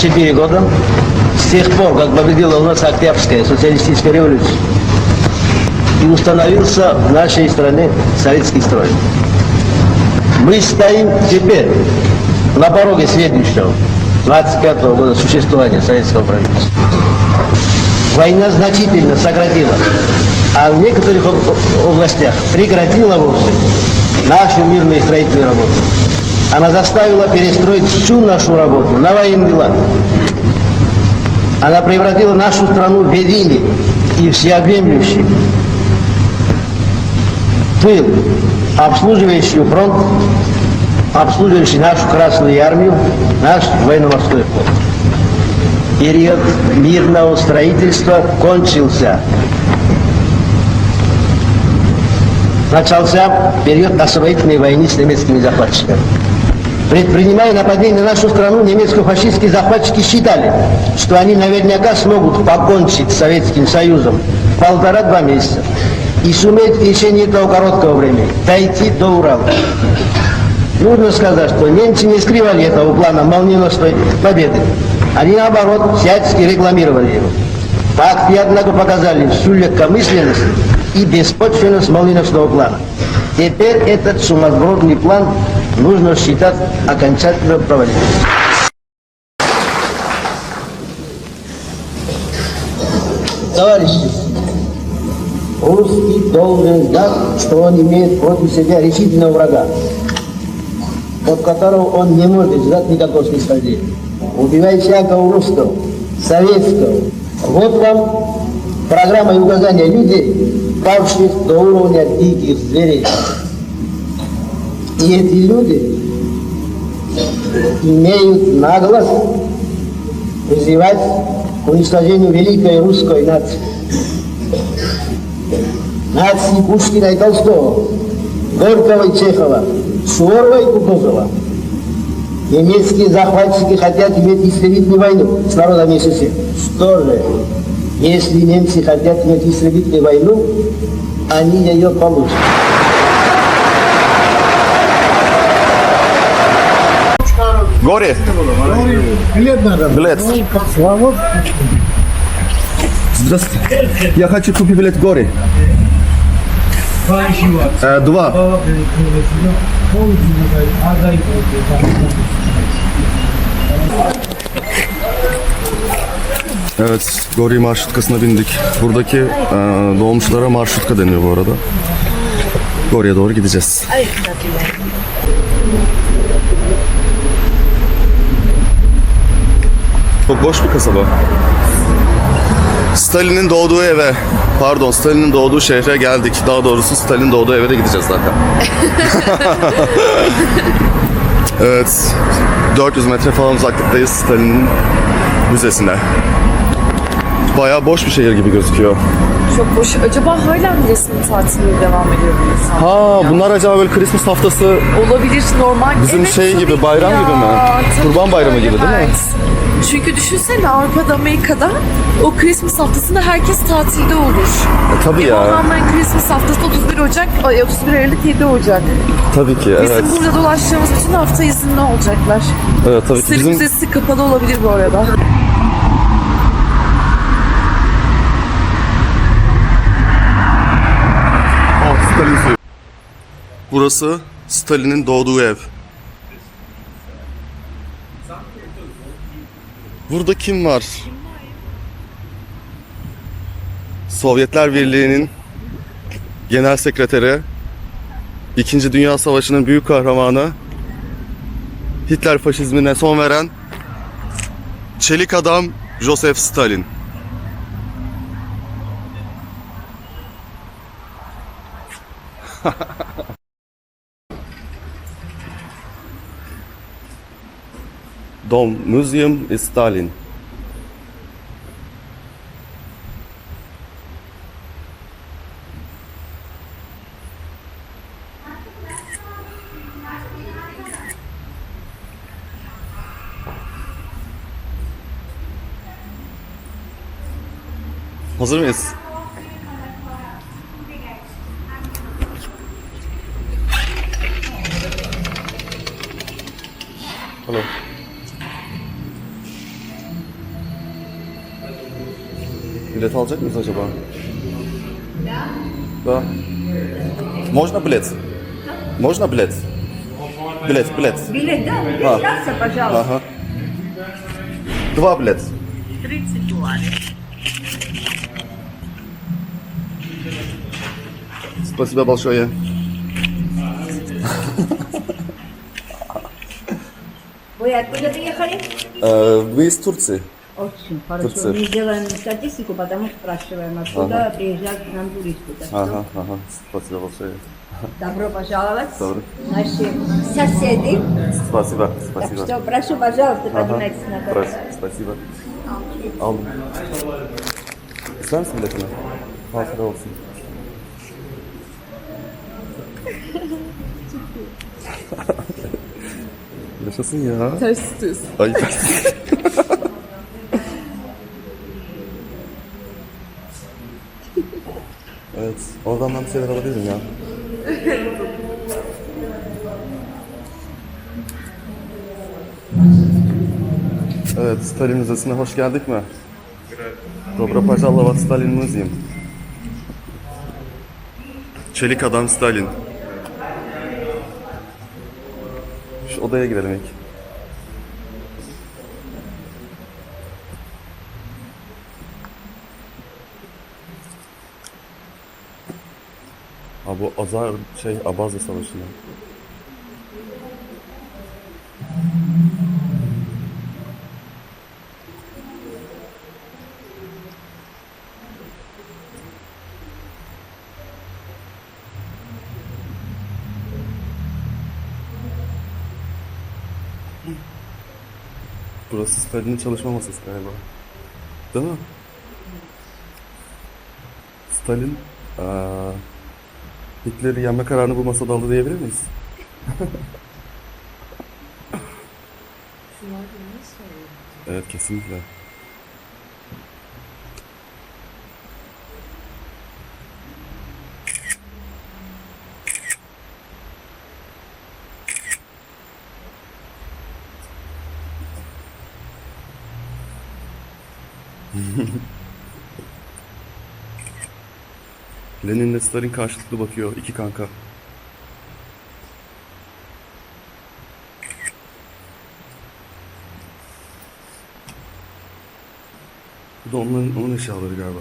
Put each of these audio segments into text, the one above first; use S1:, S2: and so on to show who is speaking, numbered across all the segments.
S1: 24 года с тех пор, как победила у нас Октябрьская социалистическая революция и установился в нашей стране советский строй. Мы стоим теперь на пороге следующего, 25 года существования советского правительства. Война значительно сократила, а в некоторых об- областях прекратила вовсе нашу мирную строительную работу. Она заставила перестроить всю нашу работу на военный лад. Она превратила нашу страну в единый и всеобъемлющий тыл, обслуживающий фронт, обслуживающий нашу Красную Армию, наш военно-морской флот. Период мирного строительства кончился. Начался период освоительной войны с немецкими захватчиками. Предпринимая нападение на нашу страну, немецко-фашистские захватчики считали, что они наверняка смогут покончить с Советским Союзом полтора-два месяца и суметь в течение этого короткого времени дойти до Урала. Нужно сказать, что немцы не скрывали этого плана молниеносной победы. Они, наоборот, всячески рекламировали его. Факты, однако, показали всю легкомысленность и беспочвенность молниеносного плана. Теперь этот сумасбродный план нужно считать окончательно проваленным. Товарищи, русский должен знать, что он имеет против себя решительного врага, от которого он не может ждать никакого снисхождения. Убивай всякого русского, советского. Вот вам программа и указания людей, павших до уровня диких зверей. И эти люди имеют наглость призывать к уничтожению великой русской нации. Нации Пушкина и Толстого, Горького и Чехова, Суворова и Кутузова. Немецкие захватчики хотят иметь истребительную войну с народами СССР. Что же, если немцы хотят иметь истребительную войну, они ее получат.
S2: Горе.
S3: Билет надо.
S2: Билет.
S3: Вот.
S2: Здравствуйте. Я хочу купить билет в горе. Э, два. Evet, Gori marşrutkasına bindik. Buradaki e, dolmuşlara marşrutka deniyor bu arada. Gori'ye doğru gideceğiz. Çok boş bir kasaba. Stalin'in doğduğu eve, pardon Stalin'in doğduğu şehre geldik. Daha doğrusu Stalin'in doğduğu eve de gideceğiz zaten. evet, 400 metre falan uzaklıktayız Stalin'in müzesine. Bayağı boş bir şehir gibi gözüküyor.
S4: Çok boş. Acaba hala mı resmi tatili devam ediyor bu insan?
S2: Ha, bunlar acaba böyle Christmas haftası
S4: Olabilir normal.
S2: Bizim şey
S4: tabii
S2: gibi,
S4: ki
S2: bayram
S4: ya.
S2: gibi mi?
S4: Tabii
S2: Kurban
S4: ki
S2: bayramı
S4: öyle,
S2: gibi değil mi?
S4: evet. Çünkü düşünsene Avrupa'da, Amerika'da o Christmas haftasında herkes tatilde olur.
S2: E, tabii ya.
S4: hemen Christmas haftası 31 Ocak, ay, 31 Aralık 7 Ocak.
S2: Tabii ki,
S4: Bizim
S2: evet.
S4: burada dolaştığımız bütün hafta izinli olacaklar.
S2: Evet, tabii ki.
S4: Sırf
S2: Bizim
S4: Müzesi kapalı olabilir bu arada.
S2: Burası Stalin'in doğduğu ev. Burada kim var? Sovyetler Birliği'nin genel sekreteri, İkinci Dünya Savaşı'nın büyük kahramanı, Hitler faşizmine son veren çelik adam Joseph Stalin. Dom Museum is Stalin. Hazır mıyız? Mıyız acaba? Да. Можно билет? Можно билет? Билет, билет.
S5: Билет, да?
S2: А.
S5: Регистрация, пожалуйста.
S2: Ага. Два билет.
S5: 30 юаней.
S2: Спасибо большое.
S5: Вы откуда приехали?
S2: Э, Вы из Турции?
S5: Очень хорошо.
S2: Турция.
S5: Мы делаем статистику, потому спрашиваем, откуда приезжают к нам туристы. Так что
S2: Ага, ага. Спасибо большое.
S5: Добро пожаловать.
S2: Добро.
S5: Наши соседи.
S2: Спасибо,
S5: Так
S2: спасибо.
S5: что прошу, пожалуйста,
S2: Ага.
S5: поднимайтесь на
S2: Прос-
S5: кровать.
S2: Спасибо. Aldım. İster misin biletini? Hatıra olsun. Yaşasın ya.
S4: Ters.
S2: Ay. evet, Oradan ben bir şeyler alabilirim ya. Evet, Stalin Müzesi'ne hoş geldik mi? Dobra Pajalla Vat Stalin Museum. Çelik Adam Stalin. Şu odaya girelim ilk. Ha bu Azar şey Abazya Savaşı'nda. Burası Stalin'in çalışma masası galiba. Değil mi? Stalin eee Hitler'i yenme kararını bu masada aldı diyebilir miyiz? evet kesinlikle. Lenin'le Stalin karşılıklı bakıyor. iki kanka. Bu da onların, onun eşyaları galiba.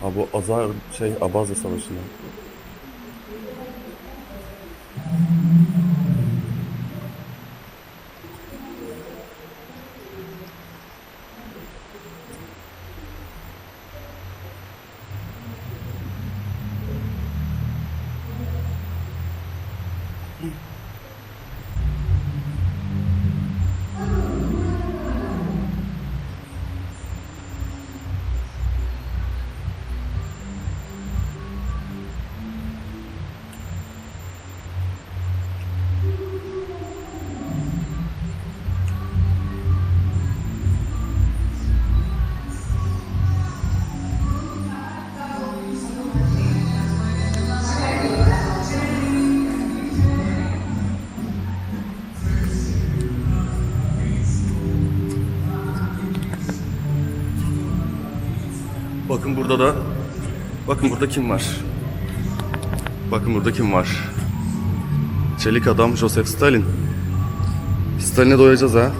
S2: Ha bu Azar şey Abazya Savaşı'nda. Bakın burada da bakın burada kim var? Bakın burada kim var? Çelik adam Joseph Stalin. Stalin'e doyacağız ha.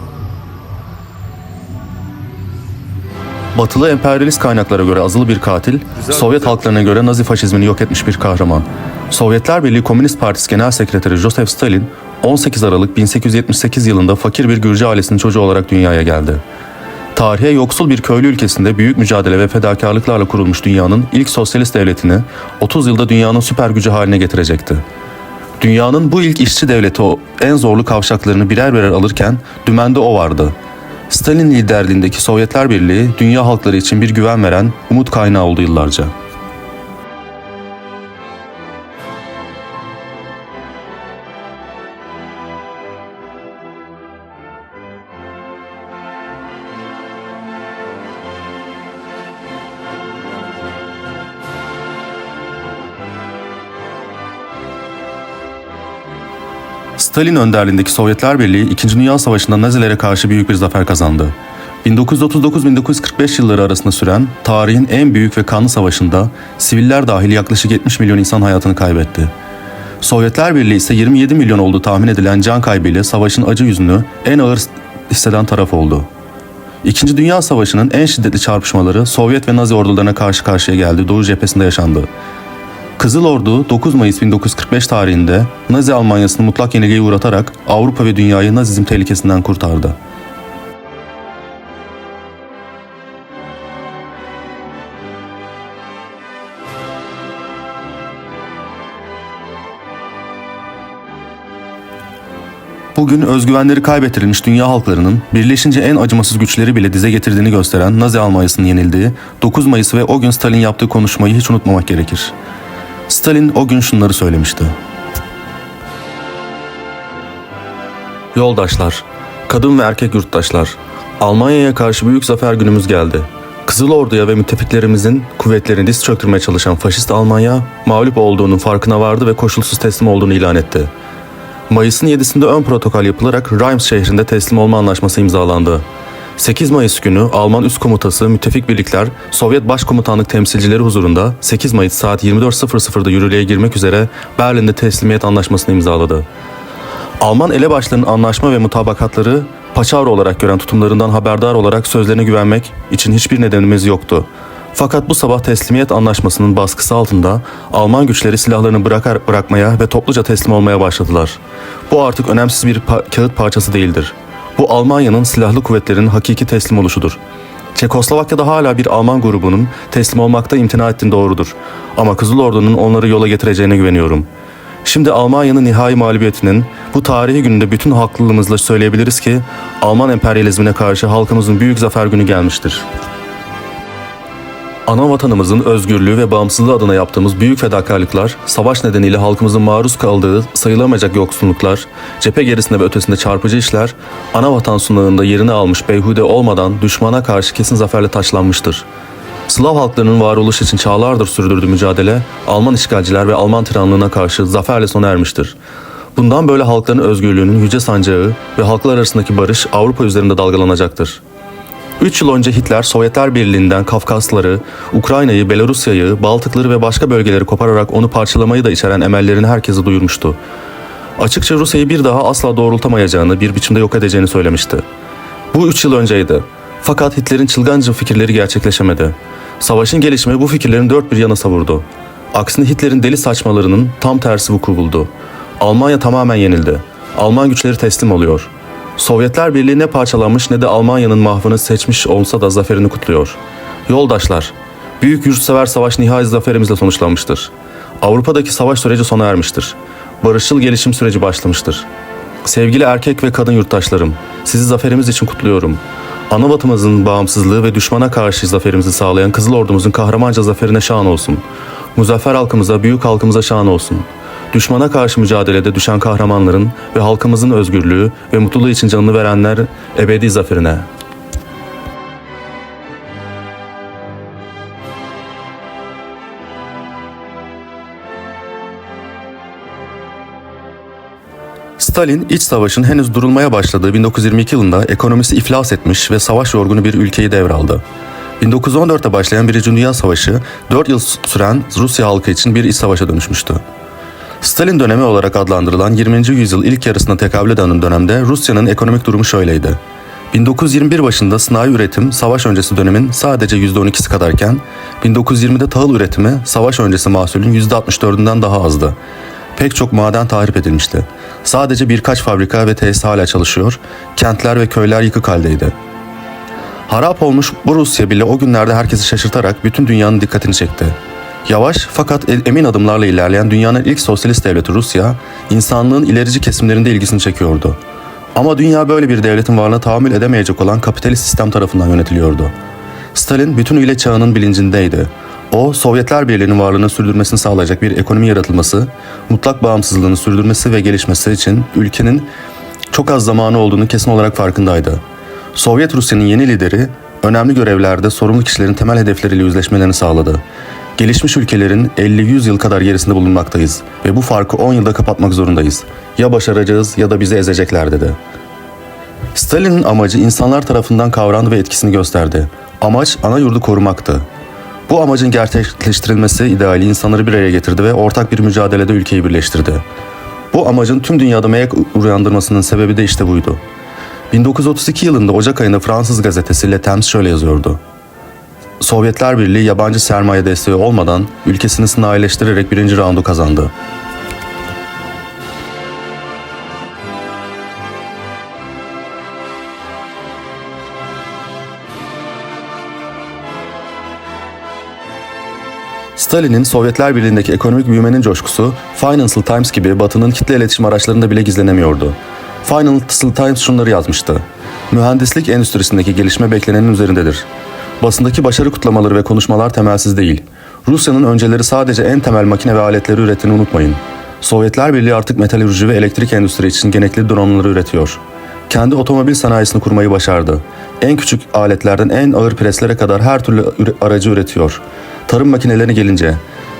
S6: Batılı emperyalist kaynaklara göre azılı bir katil,
S2: Güzel
S6: Sovyet
S2: güzel.
S6: halklarına göre Nazi faşizmini yok etmiş bir kahraman. Sovyetler Birliği Komünist Partisi Genel Sekreteri Joseph Stalin, 18 Aralık 1878 yılında fakir bir Gürcü ailesinin çocuğu olarak dünyaya geldi.
S2: Tarihe yoksul bir köylü ülkesinde büyük mücadele ve fedakarlıklarla kurulmuş dünyanın ilk sosyalist devletini 30 yılda dünyanın süper gücü haline getirecekti. Dünyanın bu ilk işçi devleti o en zorlu kavşaklarını birer birer alırken dümende o vardı. Stalin liderliğindeki Sovyetler Birliği dünya halkları için bir güven veren umut kaynağı oldu yıllarca. Stalin önderliğindeki Sovyetler Birliği 2. Dünya Savaşı'nda Nazilere karşı büyük bir zafer kazandı. 1939-1945 yılları arasında süren tarihin en büyük ve kanlı savaşında siviller dahil yaklaşık 70 milyon insan hayatını kaybetti. Sovyetler Birliği ise 27 milyon olduğu tahmin edilen can kaybıyla savaşın acı yüzünü en ağır hisseden taraf oldu. İkinci Dünya Savaşı'nın en şiddetli çarpışmaları Sovyet ve Nazi ordularına karşı karşıya geldi Doğu cephesinde yaşandı. Kızıl Ordu 9 Mayıs 1945 tarihinde Nazi Almanyası'nı mutlak yenilgiye uğratarak Avrupa ve dünyayı Nazizm tehlikesinden kurtardı. Bugün özgüvenleri kaybettirilmiş dünya halklarının birleşince en acımasız güçleri bile dize getirdiğini gösteren Nazi Almanyası'nın yenildiği 9 Mayıs ve o gün Stalin yaptığı konuşmayı hiç unutmamak gerekir. Stalin o gün şunları söylemişti. Yoldaşlar, kadın ve erkek yurttaşlar, Almanya'ya karşı büyük zafer günümüz geldi. Kızıl Ordu'ya ve müttefiklerimizin kuvvetlerini diz çöktürmeye çalışan faşist Almanya, mağlup olduğunun farkına vardı ve koşulsuz teslim olduğunu ilan etti. Mayıs'ın 7'sinde ön protokol yapılarak Reims şehrinde teslim olma anlaşması imzalandı. 8 Mayıs günü Alman üst komutası müttefik birlikler Sovyet Başkomutanlık temsilcileri huzurunda 8 Mayıs saat 24.00'da yürürlüğe girmek üzere Berlin'de teslimiyet anlaşmasını imzaladı. Alman elebaşlarının anlaşma ve mutabakatları paçavra olarak gören tutumlarından haberdar olarak sözlerine güvenmek için hiçbir nedenimiz yoktu. Fakat bu sabah teslimiyet anlaşmasının baskısı altında Alman güçleri silahlarını bırakar bırakmaya ve topluca teslim olmaya başladılar. Bu artık önemsiz bir pa- kağıt parçası değildir. Bu Almanya'nın silahlı kuvvetlerinin hakiki teslim oluşudur. Çekoslovakya'da hala bir Alman grubunun teslim olmakta imtina ettiğin doğrudur. Ama Kızıl Ordu'nun onları yola getireceğine güveniyorum. Şimdi Almanya'nın nihai mağlubiyetinin bu tarihi gününde bütün haklılığımızla söyleyebiliriz ki Alman emperyalizmine karşı halkımızın büyük zafer günü gelmiştir. Ana vatanımızın özgürlüğü ve bağımsızlığı adına yaptığımız büyük fedakarlıklar, savaş nedeniyle halkımızın maruz kaldığı sayılamayacak yoksunluklar, cephe gerisinde ve ötesinde çarpıcı işler, ana vatan sunağında yerini almış beyhude olmadan düşmana karşı kesin zaferle taçlanmıştır. Slav halklarının varoluş için çağlardır sürdürdüğü mücadele, Alman işgalciler ve Alman tiranlığına karşı zaferle sona ermiştir. Bundan böyle halkların özgürlüğünün yüce sancağı ve halklar arasındaki barış Avrupa üzerinde dalgalanacaktır. 3 yıl önce Hitler Sovyetler Birliği'nden Kafkasları, Ukrayna'yı, Belarusya'yı, Baltıkları ve başka bölgeleri kopararak onu parçalamayı da içeren emellerini herkese duyurmuştu. Açıkça Rusya'yı bir daha asla doğrultamayacağını, bir biçimde yok edeceğini söylemişti. Bu 3 yıl önceydi. Fakat Hitler'in çılgınca fikirleri gerçekleşemedi. Savaşın gelişimi bu fikirlerin dört bir yana savurdu. Aksine Hitler'in deli saçmalarının tam tersi vuku buldu. Almanya tamamen yenildi. Alman güçleri teslim oluyor. Sovyetler Birliği ne parçalanmış ne de Almanya'nın mahvını seçmiş olsa da zaferini kutluyor. Yoldaşlar, büyük yurtsever savaş nihai zaferimizle sonuçlanmıştır. Avrupa'daki savaş süreci sona ermiştir. Barışçıl gelişim süreci başlamıştır. Sevgili erkek ve kadın yurttaşlarım, sizi zaferimiz için kutluyorum. Ana vatanımızın bağımsızlığı ve düşmana karşı zaferimizi sağlayan Kızıl Ordumuzun kahramanca zaferine şan olsun. Muzaffer halkımıza, büyük halkımıza şan olsun. Düşmana karşı mücadelede düşen kahramanların ve halkımızın özgürlüğü ve mutluluğu için canını verenler ebedi zaferine. Stalin iç savaşın henüz durulmaya başladığı 1922 yılında ekonomisi iflas etmiş ve savaş yorgunu bir ülkeyi devraldı. 1914'te başlayan Birinci Dünya Savaşı 4 yıl süren Rusya halkı için bir iç savaşa dönüşmüştü. Stalin dönemi olarak adlandırılan 20. yüzyıl ilk yarısına tekabül eden dönemde Rusya'nın ekonomik durumu şöyleydi. 1921 başında sanayi üretim savaş öncesi dönemin sadece %12'si kadarken 1920'de tahıl üretimi savaş öncesi mahsulün %64'ünden daha azdı. Pek çok maden tahrip edilmişti. Sadece birkaç fabrika ve tesis hala çalışıyor, kentler ve köyler yıkık haldeydi. Harap olmuş bu Rusya bile o günlerde herkesi şaşırtarak bütün dünyanın dikkatini çekti. Yavaş fakat emin adımlarla ilerleyen dünyanın ilk sosyalist devleti Rusya, insanlığın ilerici kesimlerinde ilgisini çekiyordu. Ama dünya böyle bir devletin varlığına tahammül edemeyecek olan kapitalist sistem tarafından yönetiliyordu. Stalin bütünüyle çağının bilincindeydi. O, Sovyetler Birliği'nin varlığını sürdürmesini sağlayacak bir ekonomi yaratılması, mutlak bağımsızlığını sürdürmesi ve gelişmesi için ülkenin çok az zamanı olduğunu kesin olarak farkındaydı. Sovyet Rusya'nın yeni lideri, önemli görevlerde sorumlu kişilerin temel hedefleriyle yüzleşmelerini sağladı. Gelişmiş ülkelerin 50-100 yıl kadar gerisinde bulunmaktayız ve bu farkı 10 yılda kapatmak zorundayız. Ya başaracağız ya da bizi ezecekler dedi. Stalin'in amacı insanlar tarafından kavrandı ve etkisini gösterdi. Amaç ana yurdu korumaktı. Bu amacın gerçekleştirilmesi ideali insanları bir araya getirdi ve ortak bir mücadelede ülkeyi birleştirdi. Bu amacın tüm dünyada merak uyandırmasının sebebi de işte buydu. 1932 yılında Ocak ayında Fransız gazetesi Le Temps şöyle yazıyordu. Sovyetler Birliği yabancı sermaye desteği olmadan ülkesini sanayileştirerek birinci raundu kazandı. Stalin'in Sovyetler Birliği'ndeki ekonomik büyümenin coşkusu Financial Times gibi Batı'nın kitle iletişim araçlarında bile gizlenemiyordu. Financial Times şunları yazmıştı. Mühendislik endüstrisindeki gelişme beklenenin üzerindedir. Basındaki başarı kutlamaları ve konuşmalar temelsiz değil. Rusya'nın önceleri sadece en temel makine ve aletleri ürettiğini unutmayın. Sovyetler Birliği artık metalürji ve elektrik endüstri için gerekli donanımları üretiyor. Kendi otomobil sanayisini kurmayı başardı. En küçük aletlerden en ağır preslere kadar her türlü aracı üretiyor. Tarım makinelerine gelince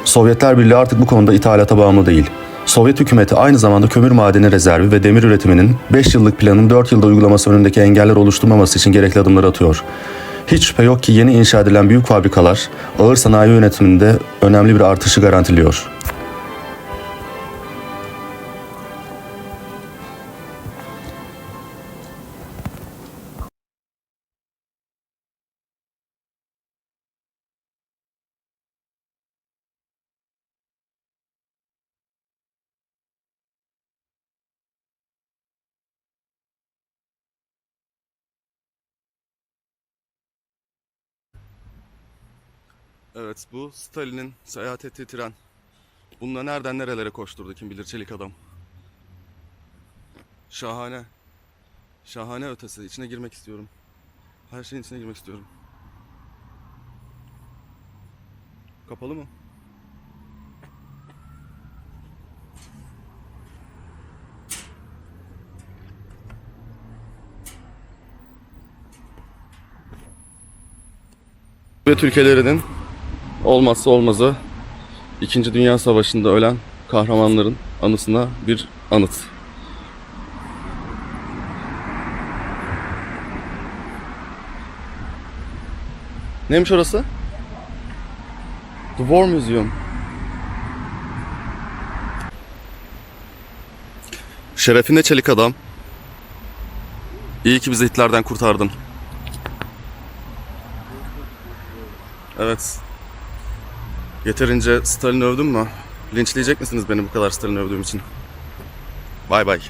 S2: Sovyetler Birliği artık bu konuda ithalata bağımlı değil. Sovyet hükümeti aynı zamanda kömür madeni rezervi ve demir üretiminin 5 yıllık planın 4 yılda uygulaması önündeki engeller oluşturmaması için gerekli adımları atıyor. Hiç şüphe yok ki yeni inşa edilen büyük fabrikalar ağır sanayi yönetiminde önemli bir artışı garantiliyor.
S6: Evet bu Stalin'in seyahat ettiği tren. Bununla nereden nerelere koşturdu kim bilir çelik adam. Şahane. Şahane ötesi. İçine girmek istiyorum. Her şeyin içine girmek istiyorum. Kapalı mı? Sovyet ülkelerinin olmazsa olmazı İkinci Dünya Savaşı'nda ölen kahramanların anısına bir anıt. Neymiş orası? The War Museum. Şerefine çelik adam. İyi ki bizi Hitler'den kurtardın. Evet. Yeterince Stalin övdüm mü? Linçleyecek misiniz beni bu kadar Stalin övdüğüm için? Bay bay.